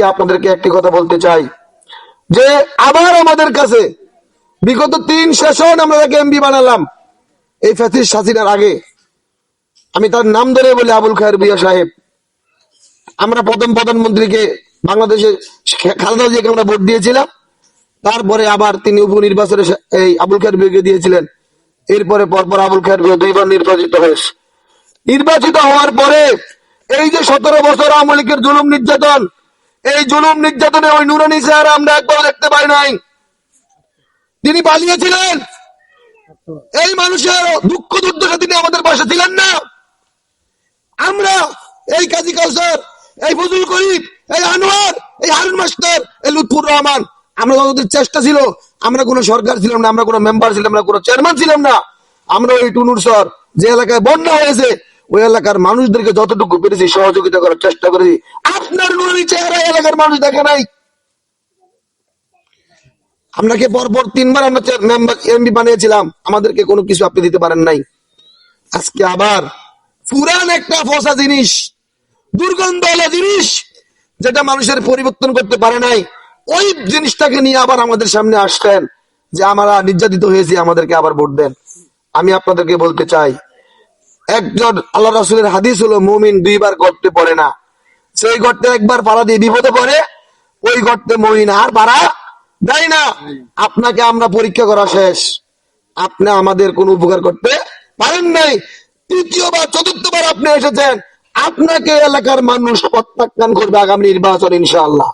আজকে আপনাদেরকে একটি কথা বলতে চাই। যে আবার আমাদের কাছে বিগত তিন সেশন আমরা তাকে এমবি বানালাম, এই ফ্যাসিস হাসিনার আগে। আমি তার নাম ধরে বলি আবুল খায়ের বিয়া সাহেব। আমরা প্রথম প্রধানমন্ত্রীকে বাংলাদেশে খালেদা জিয়াকে আমরা ভোট দিয়েছিলাম, তারপরে আবার তিনি উপনির্বাচনে এই আবুল খায়ের বিয়েকে দিয়েছিলেন। এরপরে পরপর আবুল খায়ের বিয়ে দুইবার নির্বাচিত হয়েছে। নির্বাচিত হওয়ার পরে এই যে সতেরো বছর আওয়ামী লীগের জুলুম নির্যাতন এই জুলুম নির্যাতনে ওই নুরানি স্যার আমরা একবার দেখতে পাই নাই। তিনি পালিয়েছিলেন। এই মানুষের দুঃখ দুর্দশা তিনি আমাদের পাশে ছিলেন না। আমরা এই কাজী কাউসার, এই ফজল করিম, এই আনোয়ার, এই হারুন মাস্টার, এই লুৎফুর রহমান, আমরা যতদের চেষ্টা ছিল, আমরা কোনো সরকার ছিলাম না, আমরা কোনো মেম্বার ছিলাম না, কোনো চেয়ারম্যান ছিলাম না। আমরা ওই টুনুর সর যে এলাকায় বন্যা হয়েছে ওই এলাকার মানুষদেরকে যতটুকু পেরেছি, সহযোগিতা করার চেষ্টা করেছি। আপনার নুরানি চেহারা এলাকার মানুষ দেখে নাই। আপনাকে পরপর তিনবার আমরা এমপি বানিয়েছিলাম। আমাদেরকে কোনো কিছু আপনি দিতে পারেন নাই। আজকে আবার পুরান একটা ফসা জিনিস দুর্গন্ধওয়ালা জিনিস, যেটা মানুষের পরিবর্তন করতে পারে নাই। ওই জিনিসটাকে নিয়ে আবার আমাদের সামনে আসলেন যে আমরা নির্যাতিত হয়েছি, আমাদেরকে আবার ভোট দেন। আমি আপনাদেরকে বলতে চাই একজন আল্লাহ রাসুলের হাদিস হলো, মুমিন দুইবার গর্তে পড়ে না। সেই গর্তে একবার পাড়া দিয়ে বিপদে পড়ে, ওই গর্তে মমিন আর পাড়া দেয় না। আপনাকে আমরা পরীক্ষা করা শেষ। আপনি আমাদের কোনো উপকার করতে পারেন নাই। তৃতীয়বার, চতুর্থবার আপনি এসেছেন। আপনাকে এলাকার মানুষ প্রত্যাখ্যান করবে আগামী নির্বাচন, ইনশাআল্লাহ।